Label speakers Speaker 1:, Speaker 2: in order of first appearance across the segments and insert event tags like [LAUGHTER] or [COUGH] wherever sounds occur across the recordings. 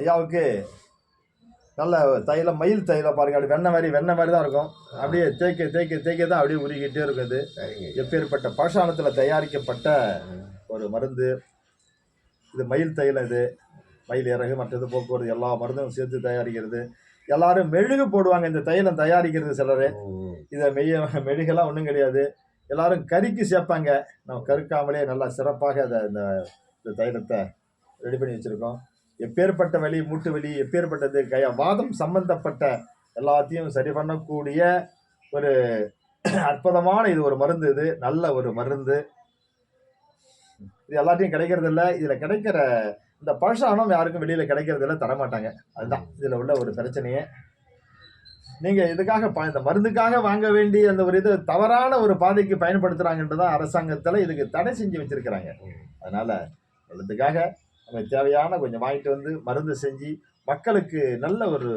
Speaker 1: ஐயாவுக்கு நல்ல தைலம் மயில் தைலம் பாருங்க. அப்படி வெண்ணெய் மாதிரி வெண்ணெய் மாதிரி தான் இருக்கும். அப்படியே தேய்க்க தேய்க்க தேய்க்க தான் அப்படியே உருகிட்டே
Speaker 2: சரிங்க.
Speaker 1: எப்பேற்பட்ட பாஷாணத்தில் தயாரிக்கப்பட்ட ஒரு மருந்து. இது மயில் தைலம் இது. மயில் இறகு மற்றது போக்குவரத்து எல்லா மருந்தும் சேர்த்து தயாரிக்கிறது. எல்லாரும் மெழுகு போடுவாங்க. இந்த தைலம் தயாரிக்கிறது சிலர். இதை மெய்ய மெழுகெல்லாம் ஒன்றும் கிடையாது. எல்லாரும் கறிக்கு சேர்ப்பாங்க. நம்ம கருக்காமலே நல்லா சிறப்பாக அதை இந்த இந்த தைலத்தை ரெடி பண்ணி வச்சுருக்கோம். எப்பேற்பட்ட வலி மூட்டு வலி எப்பேற்பட்டது கய வாதம் சம்பந்தப்பட்ட எல்லாத்தையும் சரி பண்ணக்கூடிய ஒரு அற்புதமான இது ஒரு மருந்து இது நல்ல ஒரு மருந்து. இது எல்லாத்தையும் கிடைக்கிறது இல்ல இதில் கிடைக்கிற இந்த பழசானம் யாருக்கும் வெளியில் கிடைக்கிறது இல்ல தரமாட்டாங்க. அதுதான். இதில் உள்ள ஒரு பிரச்சனையே. நீங்க இதுக்காக ப- இந்த மருந்துக்காக வாங்க வேண்டிய அந்த ஒரு இது தவறான ஒரு பாதைக்கு பயன்படுத்துறாங்கன்றதான் அரசாங்கத்துல இதுக்கு தடை செஞ்சு வச்சிருக்கிறாங்க. அதனால இதுக்காக நம்ம தேவையான கொஞ்சம் வாங்கிட்டு வந்து மருந்து செஞ்சு மக்களுக்கு நல்ல ஒரு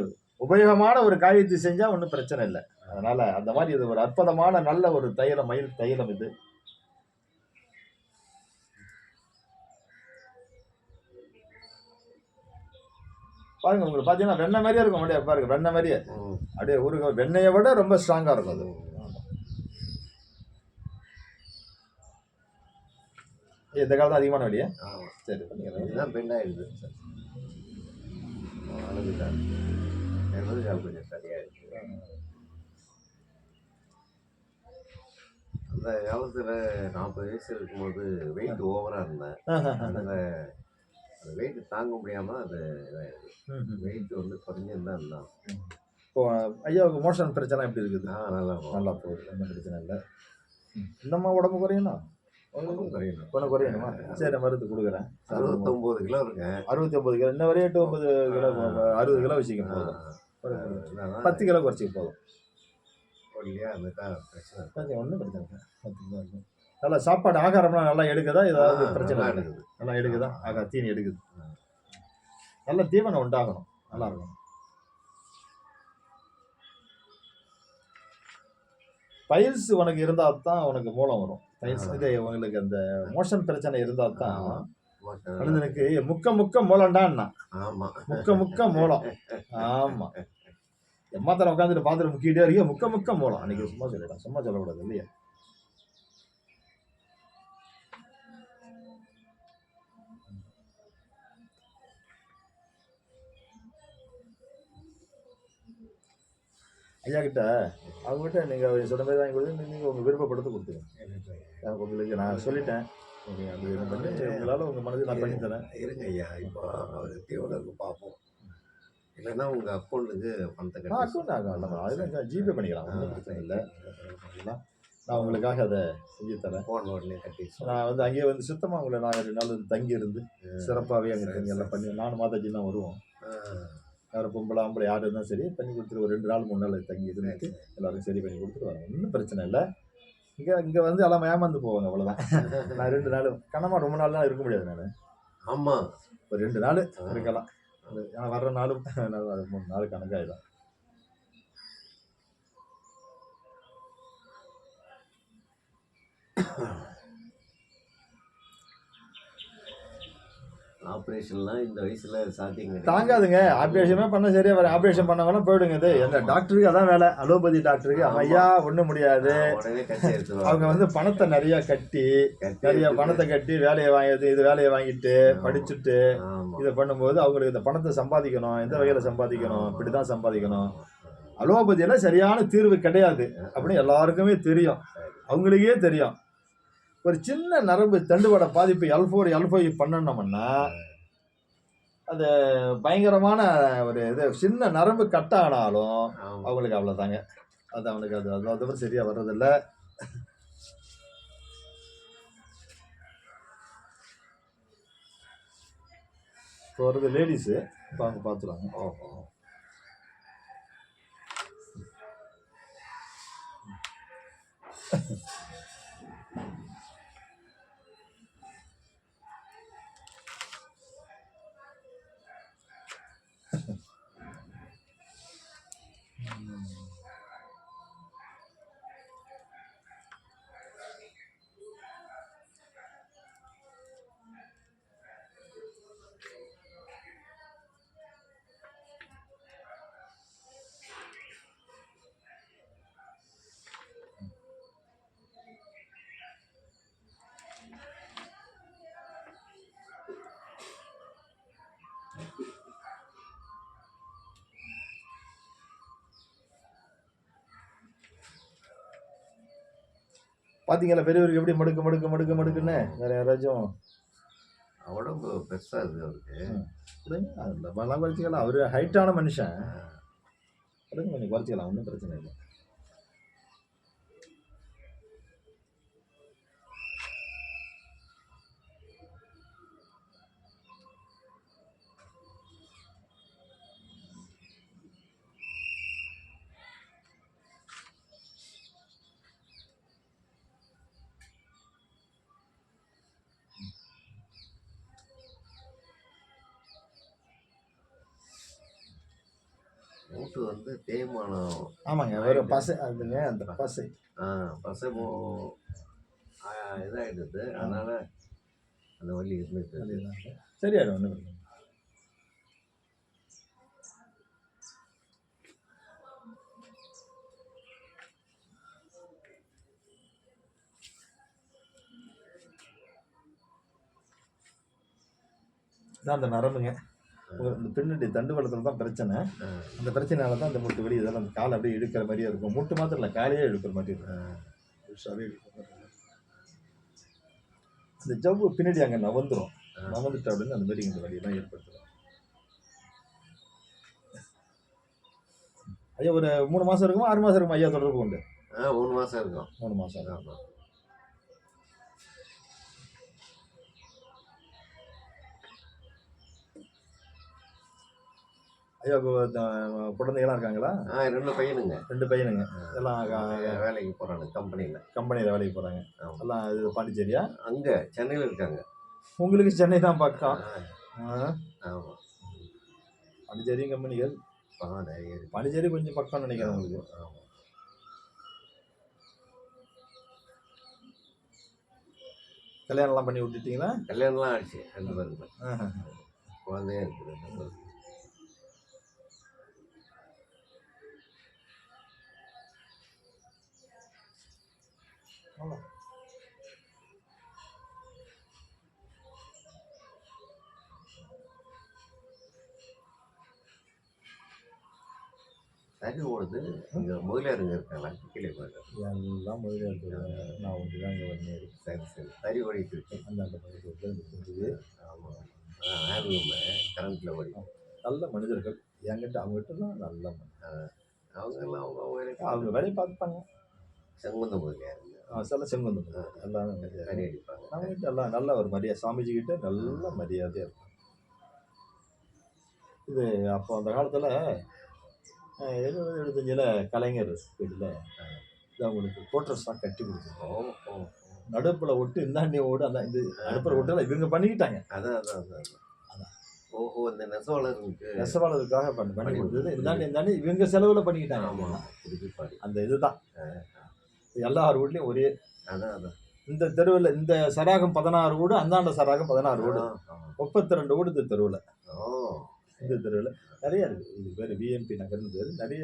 Speaker 1: உபயோகமான ஒரு காரியத்தை செஞ்சா ஒன்றும் பிரச்சனை இல்லை. அதனால அந்த மாதிரி இது ஒரு அற்புதமான நல்ல ஒரு தைலம் மயில் தைலம் இது. பாருங்க உங்களுக்கு பார்த்தீங்கன்னா வெண்ணெய் மாதிரியே இருக்கும் அப்படியே பாருங்க வெண்ணெய் மாதிரியே. அப்படியே ஊருக வெண்ணெயை விட ரொம்ப ஸ்ட்ராங்காக இருக்கும் அது. இந்த காலத்து அதிகமான வழியா. சரி பண்ணிக்கிறேன்
Speaker 2: இதுதான் பெண்டாயிடுது அளவுதான் இருபது கால் கொஞ்சம் சரியா இருக்கு. அந்த காலத்துல நாற்பது வயசு இருக்கும்போது வெயிட் ஓவரா இருந்தேன் அதனால அந்த வெயிட் தாங்க முடியாம அது வெயிட் வந்து குறைஞ்சிருந்தா இருந்தான்
Speaker 1: இப்போ ஐயாவுக்கு மோஷன் பிரச்சனை எப்படி இருக்குது?
Speaker 2: நான் நல்லா.
Speaker 1: நல்லா போகுது. ஒன்றும் பிரச்சனை இல்லை. இன்னமா உடம்பு குறையணும்
Speaker 2: உடம்பும் குறையணும்.
Speaker 1: ஒன்றும் குறையணுமா? சரி மருந்து கொடுக்குறேன்.
Speaker 2: அறுபத்தொம்போது கிலோ இருக்கேன்
Speaker 1: அறுபத்தி ஒன்பது கிலோ. இன்ன வரையும் எட்டு ஒன்பது கிலோ அறுபது கிலோ வச்சுக்க போதும். பத்து கிலோ குறைச்சிக்க போதும்.
Speaker 2: ஒல்லியா இருந்துட்டா பிரச்சனை இல்லை.
Speaker 1: ஒன்றும் பிரச்சனை இல்லை. பத்து கிலோ இருக்கும். நல்லா சாப்பாடு ஆகாரம்லாம் நல்லா எடுக்குதா? ஏதாவது பிரச்சனை
Speaker 2: இருக்குது.
Speaker 1: நல்லா எடுக்குதா? ஆகா தீனி எடுக்குது. நல்ல தீவனம் உண்டாகணும். நல்லா இருக்கும் பைல்ஸ் உனக்கு இருந்தால் தான் உனக்கு மூலம் வரும். இது உங்களுக்கு அந்த மோஷன் பிரச்சனை இருந்தால் தான். மனிதனுக்கு முக்க முக்க மூலம்டான்னா. முக்க முக்க மூலம். ஆமா. எம்மாத்திரம் உட்காந்துட்டு பார்த்துட்டு முக்கிட்டே இருக்கீங்க முக்க முக்க மூலம். அன்னைக்கு சும்மா சொல்லிடலாம் சும்மா சொல்லக்கூடாது இல்லையா? ஐயா கிட்ட அவங்ககிட்ட நீங்க சொன்ன மாதிரி வாங்கி கொடுத்து நீங்க உங்க விருப்பப்படுத்த கொடுத்துருங்க. நான் உங்களுக்கு நான் சொல்லிட்டேன். நீங்க அது இது பண்ணி உங்களால உங்க மனதில் நான் பண்ணி தரேன்.
Speaker 2: இருங்க ஐயா. இப்போ இருக்கு பார்ப்போம். இல்லைன்னா உங்க அக்கௌண்ட்டுக்கு பணத்தை கட்டி
Speaker 1: அக்கௌண்ட் ஆகும் நம்ம அதில் ஜிபே பண்ணிக்கலாம். ஒன்றும் பிரச்சனை இல்லை. நான் உங்களுக்காக அதை செஞ்சு தரேன்.
Speaker 2: ஃபோன் உடனே கட்டி
Speaker 1: நான் வந்து அங்கேயே வந்து சுத்தமாக உங்களை நான் ரெண்டு நாள் தங்கி இருந்து சிறப்பாகவே அங்கே எல்லாம் பண்ணி நானும் மாதாஜி தான் வருவோம். யாரும் பொம்பளை ஆம்பளை யார் இருந்தாலும் சரி பண்ணி கொடுத்துட்டு ஒரு ரெண்டு நாள் மூணு நாள் தங்கி இருந்துட்டு எல்லாரும் சரி பண்ணி கொடுத்துட்டு வரோம். ஒன்றும் பிரச்சனை இல்லை. இங்கே இங்கே வந்து எல்லாம் ஏமாந்து போவாங்க அவ்வளோதான் நான் ரெண்டு நாள் கனமா ரொம்ப நாள்லாம் இருக்க முடியாது நான்.
Speaker 2: ஆமா.
Speaker 1: ஒரு ரெண்டு நாள் இருக்கலாம். ஏன்னா வர்ற நாளும் நான் அது மூணு நாள் கணக்காயிடும்.
Speaker 2: ஆப்ரேஷன்லாம் இந்த வயசுல சாத்தியம் கிடையாது.
Speaker 1: தாங்காதுங்க. ஆப்ரேஷனே பண்ண சரியா வர ஆப்ரேஷன் பண்ண வேணா போயிடுங்க இது. எந்த டாக்டருக்கு அதான் வேலை. அலோபதி டாக்டருக்கு. ஐயா ஒன்றும் முடியாது. அவங்க வந்து பணத்தை நிறைய கட்டி நிறைய பணத்தை கட்டி வேலையை வாங்கிட்டு இது வேலையை வாங்கிட்டு படிச்சுட்டு இதை பண்ணும்போது அவங்களுக்கு இந்த பணத்தை சம்பாதிக்கணும். எந்த வகையில சம்பாதிக்கணும்? இப்படிதான் சம்பாதிக்கணும். அலோபதியில சரியான தீர்வு கிடையாது. அப்படின்னு எல்லாருக்குமே தெரியும். அவங்களுக்கே தெரியும். ஒரு சின்ன நரம்பு தண்டுவட பாதிப்பு எல்ஃபோர் எல்ஃபோய் பண்ணணும்னா அது பயங்கரமான ஒரு இது. சின்ன நரம்பு கட் ஆனாலும் அவங்களுக்கு அவ்வளோதாங்க அது அவனுக்கு அது அது அதுவும் சரியாக வர்றதில்லை. இப்போ வர்றது லேடிஸு இப்போ அவங்க பார்த்துருவாங்க
Speaker 2: ஓஹோ. Yeah. [LAUGHS]
Speaker 1: பார்த்தீங்களா பெரியவருக்கு எப்படி மடுக்கு மடுக்கு மடுக்கு மடுக்குன்னு? வேற யாராச்சும்?
Speaker 2: உடம்பு பெருசா இருக்கு அவருக்கு.
Speaker 1: அந்த மாதிரிலாம் குறைச்சிக்கலாம். அவர் ஹைட்டான மனுஷன். கொஞ்சம் குறைச்சிக்கலாம் ஒன்றும் பிரச்சனை இல்லை.
Speaker 2: மூட்டு வந்து தேய்மானம்
Speaker 1: ஆமாங்க ஒரு பசை அதுங்க அந்த பசை.
Speaker 2: ஆ, பசமோ ஆ, இதாயிடுது. அதனால அந்த வலி இருந்துட்டு
Speaker 1: சரியாயிடும் ஒன்றும். இதான் அந்த நரம்புங்க. இந்த பின்னாடி தண்டுவளத்தில் தான் பிரச்சனை. அந்த பிரச்சனையால தான் இந்த முட்டு வலி இதெல்லாம் அந்த காலை அப்படியே இழுக்கிற மாதிரியே இருக்கும். முட்டு மாத்திரம் இல்லை காலையே இழுக்கிற மாதிரி இருக்கும். அந்த ஜவ்வு பின்னாடி அங்கே நவந்துரும்.
Speaker 2: ஆ.
Speaker 1: நவந்துட்டு அப்படின்னு அந்த மாதிரி இந்த வலியெல்லாம் ஏற்படுத்தும் ஐயா ஒரு மூணு மாசம் இருக்குமா? ஆறு மாசம் இருக்குமா? ஐயா தொடர்பு உண்டு
Speaker 2: ஆ மூணு மாசம் இருக்கும்.
Speaker 1: மூணு மாசம்.
Speaker 2: ஆமா.
Speaker 1: ஐயா கு- த- குழந்தைகள்லாம் இருக்காங்களா?
Speaker 2: ஆ ரெண்டு பையனுங்க.
Speaker 1: ரெண்டு பையனுங்க. எல்லாம்
Speaker 2: வேலைக்கு போறாங்க கம்பெனியில்.
Speaker 1: கம்பெனியில் வேலைக்கு போறாங்க.
Speaker 2: ஆமா.
Speaker 1: எல்லாம் இது பாண்டிச்சேரியா?
Speaker 2: அங்க சென்னையில் இருக்காங்க.
Speaker 1: உங்களுக்கு சென்னை தான் பக்கம்
Speaker 2: ஆ,
Speaker 1: ஆ,
Speaker 2: ஆமா.
Speaker 1: பாண்டிச்சேரியும் கம்பெனிகள்?
Speaker 2: ஆ நிறைய இருக்கு
Speaker 1: பாண்டிச்சேரி கொஞ்சம் பக்கம்னு நினைக்கிறேன் உங்களுக்கு.
Speaker 2: ஆமா
Speaker 1: கல்யாணம்லாம் பண்ணி விட்டுட்டீங்களா?
Speaker 2: கல்யாணம்லாம் ஆச்சு ரெண்டு பேருக்கு. குழந்தையும் இருக்குது சரி ஓடுது. இங்க முதலியாருங்க இருக்காங்களா? கீழே போயிருக்காங்க
Speaker 1: எல்லாம் இருக்குது நான் ஒன்று தான் இங்கே வந்து
Speaker 2: சரி சரி. சரி ஓடிட்டு இருக்கு.
Speaker 1: அந்தாண்ட பக்கத்தில் இருந்தது
Speaker 2: ஆமாம் ஹேண்ட்லூம் கரண்ட்டில் ஓடி.
Speaker 1: நல்ல மனிதர்கள். என்கிட்ட அவங்ககிட்ட தான் நல்ல.
Speaker 2: அவங்க எல்லாம் அவங்க அவங்க
Speaker 1: வேலையை பார்த்துப்பாங்க.
Speaker 2: செங்குந்த முதலியாருங்க
Speaker 1: சில செங்குந்தம் எல்லாரும்
Speaker 2: அடிப்பாங்க.
Speaker 1: நம்மகிட்ட எல்லாம் நல்ல ஒரு மரியாதை. சாமிஜி கிட்ட நல்ல மரியாதையாக இருக்கும். இது அப்போ அந்த காலத்தில் எழுபது எழுபத்தஞ்சில் கலைஞர் வீட்டில் இது அவங்களுக்கு கோட்ரஸ் தான் கட்டி கொடுத்துருக்கோம். நடுப்பில் விட்டு இந்தாண்டி ஓடு அந்த இது நடுப்புற விட்டு இவங்க பண்ணிக்கிட்டாங்க.
Speaker 2: அதான் அதான் அதான் அதான். ஓஹோ இந்த நெசவாளருக்கு
Speaker 1: நெசவாளருக்காக பண்ணி பண்ணி கொடுத்தது. இந்தாண்டி இந்தாண்டி இவங்க செலவில் பண்ணிக்கிட்டாங்க.
Speaker 2: ஆமாம்
Speaker 1: அந்த இதுதான். எல்லார் வீட்லேயும் ஒரே
Speaker 2: அதான் அதான்.
Speaker 1: இந்த தெருவில் இந்த சராகம் பதினாறு வீடு அந்தாண்ட சராகம் பதினாறு வீடு. முப்பத்தி ரெண்டு வீடு இந்த தெருவில். இந்த தெருவில். நிறைய இருக்குது இது பேர் விஎம்பி நகர்னு பேர். நிறைய